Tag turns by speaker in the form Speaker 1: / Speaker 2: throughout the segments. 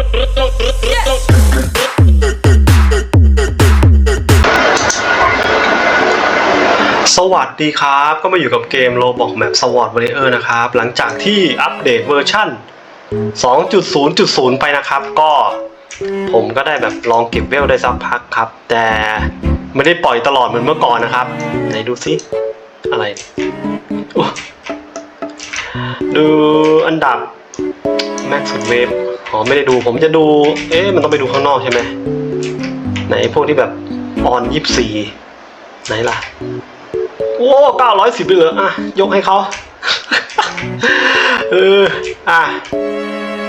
Speaker 1: สวัสดีครับ ก็มาอยู่กับเกม Roblox Map Sword Warrior นะครับ หลังจากที่อัปเดตเวอร์ชั่น 2.0.0 ไปนะครับ ก็ผมก็ได้แบบลองเก็บเวลได้สักพักครับ แต่ไม่ได้ปล่อยตลอดเหมือนเมื่อก่อนนะครับ ไหนดูซิ อะไร ดูอันดับ Max สุดเวฟอ๋อไม่ได้ดูผมจะดู เอ๊ะมันต้องไปดูข้างนอกใช่ไหมไหนพวกที่แบบออน24ไหนล่ะ โอ้เก้าร้อยสิบเลยเหรออะ ยกให้เขาเอออะ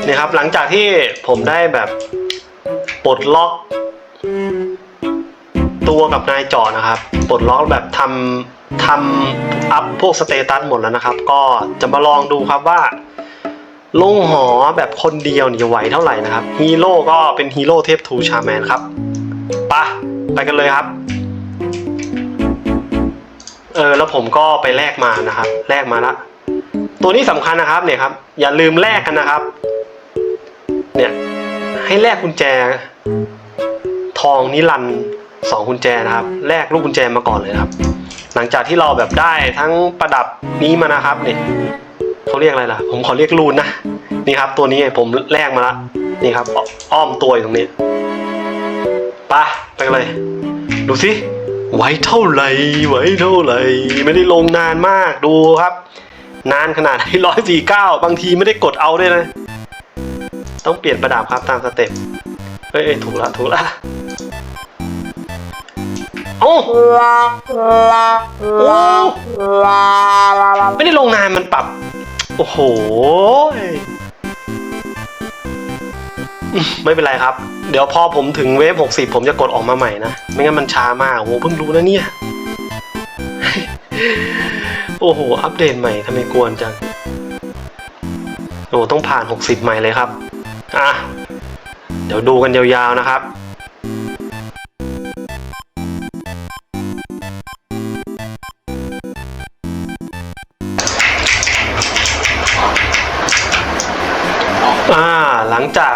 Speaker 1: นี่ครับหลังจากที่ผมได้แบบปลดล็อกตัวกับนายจอนะครับ ปลดล็อกแบบทำทำอัพพวกสเตตัสหมดแล้วนะครับ ก็จะมาลองดูครับว่า ลงหอแบบคนเดียวนี่ไหวเท่าไหร่นะครับฮีโร่ก็เป็นฮีโร่เทพทูชาแมนครับปะไปกันเลยครับ เออแล้วผมก็ไปแลกมานะครับแลกมาละตัวนี้สำคัญนะครับเนี่ยครับ อย่าลืมแลกกันนะครับ เนี่ยให้แลกกุญแจ ทองนิรันสองกุญแจนะครับ แลกลูกกุญแจมาก่อนเลยครับ หลังจากที่เราแบบได้ทั้งประดับนี้มานะครับเนี่ย เขาเรียกอะไรล่ะ ผมขอเรียกรูนนะ นี่ครับ ตัวนี้ผมแลกมาละ นี่ครับ อ้อมตัวอยู่ตรงนี้ไปไปเลย ดูสิไว้เท่าไหร่ไว้เท่าไหร่ไม่ได้ลงนานมากดูครับ นานขนาดที่ร้อยสี่เก้าบางทีไม่ได้กดเอาด้วยนะ ต้องเปลี่ยนประดับครับตามสเต็ปเอ้ยเอ้ยถูกละถูกละโอ้โอ้ไม่ได้ลงนานมันปรับ อ้โห ไม่เป็นไรครับ เดี๋ยวพอผมถึงเวฟ60 ผมจะกดออกมาใหม่นะ ไม่งั้นมันช้ามาก โอ้โห เพิ่งรู้นะเนี่ย โอ้โห อัปเดตใหม่ทำไมกวนจัง โอ้ต้องผ่าน 60 ใหม่เลยครับ อะ เดี๋ยวดูกันยาวๆนะครับ งจาก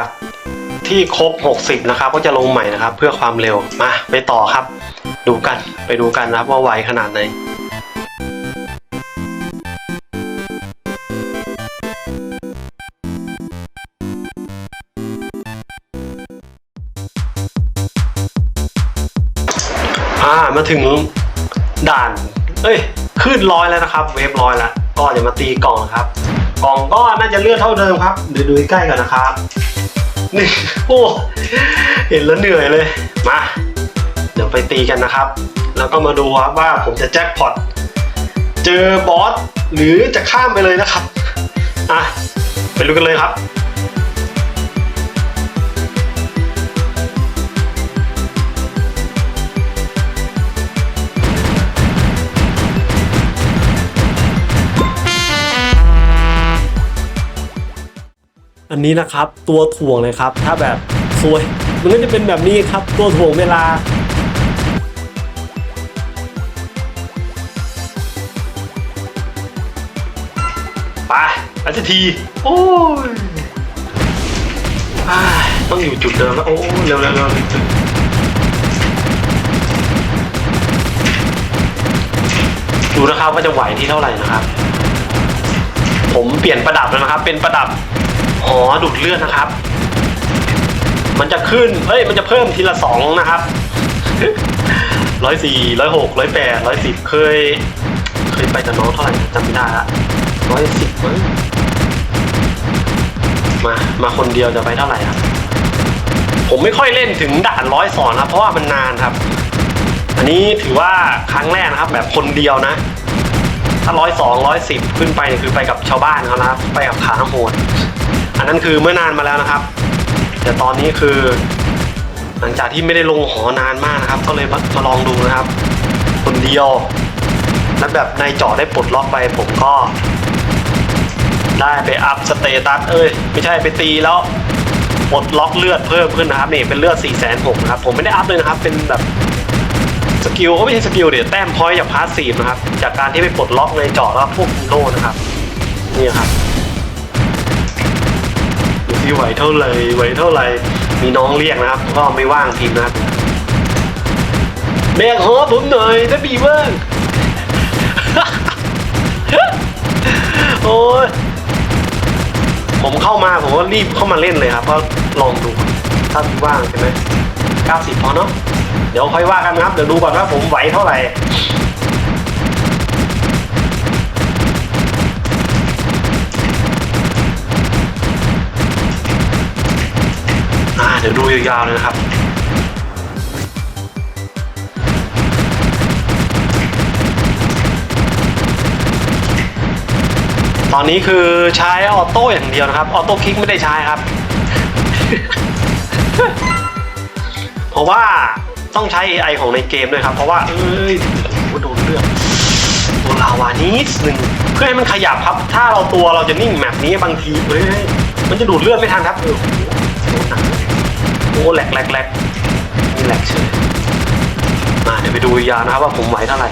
Speaker 1: ที่ครบ 60 นะครับ ก็จะลงใหม่นะครับ เพื่อความเร็วมาไปต่อครับ ดูกันไปดูกันนะครับว่าไวขนาดไหนอ่ามาถึงด่าน เอ้ย ขึ้นร้อยแล้วนะครับ เวฟร้อยแล้วก็เดี๋ยวมาตีกล่องนครับ กล่องก็น่าจะเลือดเท่าเดิมครับ เดี๋ยวดูใกล้ๆกันนะครับ นี่โอ้เห็นแล้วเหนื่อยเลย มา เดี๋ยวไปตีกันนะครับ แล้วก็มาดูครับว่าผมจะแจ็คพอต เจอบอสหรือจะข้ามไปเลยนะครับ อะ ไปดูกันเลยครับ นี้นะครับ ตัวถ่วงเลยครับ ถ้าแบบสวย มันก็จะเป็นแบบนี้ครับ ตัวถ่วงเวลาไปอาจะที โอ้ยอ้ายต้องอยู่จุดเดิมแล้วโอ้เร็วเร็วเร็วดูนะครับว่าจะไหวที่เท่าไหร่นะครับ ผมเปลี่ยนประดับแล้วนะครับ เป็นประดับ อ๋อดูดเลือดนะครับ มันจะขึ้นเอ้ย มันจะเพิ่มทีละสองนะครับร้อยสี่ร้อยหกร้อยแปดร้อยสิบเคย เคยไปกับน้องเท่าไหร่จำไม่ได้ละร้อยสิบมั้งมา มาคนเดียวจะไปเท่าไหร่ครับ ผมไม่ค่อยเล่นถึงด่านร้อยสอนครับเพราะว่ามันนานครับ อันนี้ถือว่าครั้งแรกนะครับ แบบคนเดียวนะ ถ้าร้อยสองร้อยสิบขึ้นไปเนี่ยคือไปกับชาวบ้านเขานะครับ ไปกับขาโหด อันนั้นคือเมื่อนานมาแล้วนะครับ แต่ตอนนี้คือหลังจากที่ไม่ได้ลงหอนานมากนะครับ ก็เลยมาลองดูนะครับคนเดียวแล้วแบบในจอได้ปลดล็อกไปผมก็ ได้ไปอัพสเตตัสเอ้ยไม่ใช่ไปตีแล้วปลดล็อกเลือดเพิ่มขึ้นนะครับนี่เป็นเลือด4 6 0 0 0นะครับผมไม่ได้อัพเลยนะครับ เป็นแบบสกิลก็ไม่ใช่สกิลเดี๋ยวแต้มพอยต์จากพาสซีฟนะครับ จากการที่ไปปลดล็อกในจอแล้วพวกโร่นะครับ นี่ครับ ดูสิซิไหวเท่าไหร่ไหวเท่าไหร่มีน้องเรียกนะครับ ก็ไม่ว่างพิมพ์นะครับแบกหอผมหน่อยถ้าบีว่างโอ้ยผมเข้ามาผมก็รีบเข้ามาเล่นเลยครับก็ลองดูถ้ามีว่างใช่ไหม90พอเนาะเดี๋ยวค่อยว่ากันครับ เดี๋ยวดูก่อนว่าผมไหวเท่าไหร่ ดี๋ยวดูยาวๆเลยนะครับตอนนี้คือใช้ออโต้อย่างเดียวนะครับ ออโต้คลิกไม่ได้ใช้ครับ เพราะว่าต้องใช้ AI ของในเกมด้วยครับ เพราะว่า เอ้ยโอ้โหโดนเลือกโดนลาวานิดนึงเพื่อให้มันขยับครับ ถ้าเราตัวเราจะนิ่งแบบนี้บางทีเฮ้ยมันจะดูดเลือดไม่ทันครับ โอ้แหลกแหลกแหลกนี่แหลกเฉยมาเดี๋ยวไปดูยาวนะครับว่าผมไหวเท่าไหร่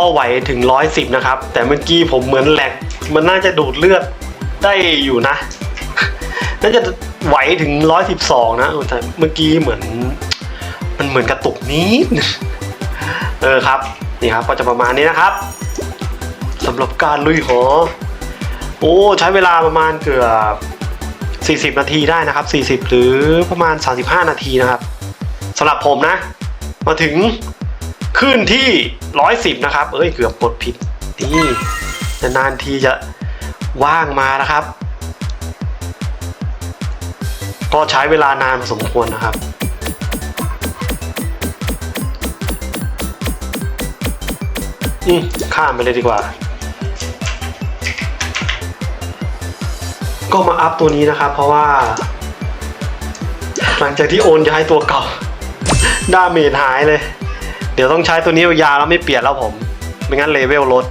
Speaker 1: ก็ไหวถึงร้อยสิบนะครับ แต่เมื่อกี้ผมเหมือนแหลก มันน่าจะดูดเลือดได้อยู่นะ น่าจะไหวถึงร้อยสิบสองนะเออแต่เมื่อกี้เหมือน มันเหมือนกระตุกนิดเออครับ นี่ครับก็จะประมาณนี้นะครับสำหรับการลุยหอ โอ้ ใช้เวลาประมาณเกือบ 40 นาทีได้นะครับ 40 หรือประมาณ 35 นาทีนะครับสำหรับผมนะ มาถึง ขึ้นที่ 110 นะครับ เอ้ยเกือบกดผิดนี่นานๆทีจะว่างมานะครับ ก็ใช้เวลานานพอสมควรนะครับอืมข้ามไปเลยดีกว่า ก็มาอัพตัวนี้นะครับ เพราะว่า หลังจากที่โอนย้ายตัวเก่าดาเมจหายเลย ดี๋ยวต้องใช้ตัวนี้ยาวแล้วไม่เปลี่ยนแล้วผม ไม่งั้นเลเวลลด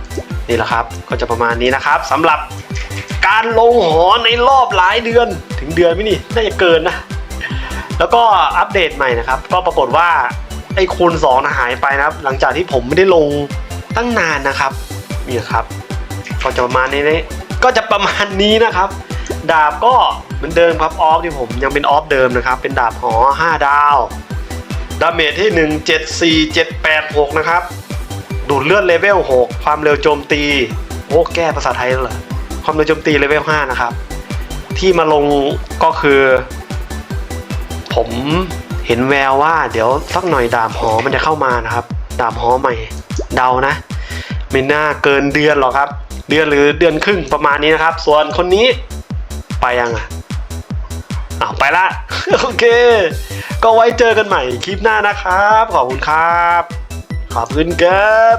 Speaker 1: นี่แหละครับ ก็จะประมาณนี้นะครับสำหรับการลงหอในรอบหลายเดือนถึงเดือนไม่นี่น่าจะเกินนะ แล้วก็อัปเดตใหม่นะครับ ก็ปรากฏว่าไอ้คูณสองนะหายไปนะครับ หลังจากที่ผมไม่ได้ลงตั้งนานนะครับนี่ครับ ก็จะประมาณนี้นะก็จะประมาณนี้นะครับ ดาบก็เหมือนเดิมครับออฟที่ผมยังเป็นออฟเดิมนะครับ เป็นดาบหอ 5 ดาว ดาเมจที่ 1 7 4 7 8 6 นะครับ ดูดเลือดเลเวล 6 ความเร็วโจมตี โอ้แก้ภาษาไทยแล้วเหรอ ความเร็วโจมตีเลเวล 5 นะครับ ที่มาลงก็คือ ผมเห็นแววว่าเดี๋ยวสักหน่อยดาบหอมันจะเข้ามานะครับ ดาบหอใหม่เดานะ ไม่น่าเกินเดือนหรอกครับ เดือนหรือเดือนครึ่งประมาณนี้นะครับ ส่วนคนนี้ไปยังอะ เอาไปละ โอเค ก็ไว้เจอกันใหม่คลิปหน้านะครับ ขอบคุณครับ ขอบคุณครับ